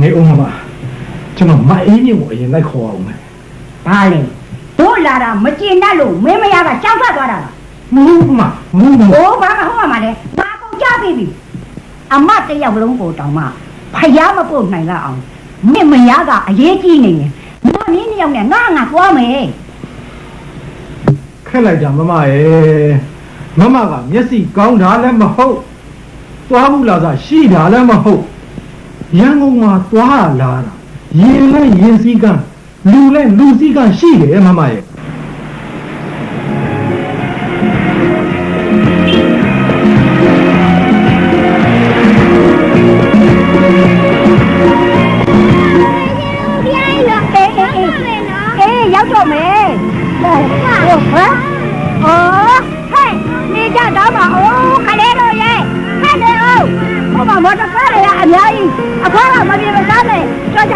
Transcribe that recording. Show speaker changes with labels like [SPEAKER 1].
[SPEAKER 1] နေအောင်ပါကျွန်တော်မအေးမြင့်ကိုအရင်လိုက်ခေါ်အောင်မယ်
[SPEAKER 2] ဘာလဲတို့လာတာမကျင်တတ်လို့မင်းမရကကြောက်ထွက်သွားတာလား
[SPEAKER 1] မဟုတ်မမဟုတ်ဘူး
[SPEAKER 2] ဟိုဘာကဟောမှာလဲဘာကုန်ကြပြီပြီအမတယောက်လုံးကိုတောင်မှဖျားမပုတ်နိုင်လောက်အောင်မင်းမရကအရေးကြီးနေရင်မင်းနည်းနည်းနဲ့ငါငါသွားမယ်
[SPEAKER 1] ခက်လိုက်ကြမမရဲ့မမကမျက်စိကောင်းတာလည်းမဟုတ် သွားမှုလာစားရှိတာလည်းမဟုတ်ရန်ကုန်မှာသွားလာတာရင်လည်းရင်စည်းကမ်းလူလည်းလူစည်းကမ်းရှိတယ်မမရဲ့
[SPEAKER 2] အေးအေးအေးရောက်တော့မယ်ဟိုဟမ်အော်ဟဲ့နေကြတော့မအော မှာမော်တော်ကားတွေကအများကြီးအခေါ်ကမပြေမစားနဲ့ကြောက်ကြ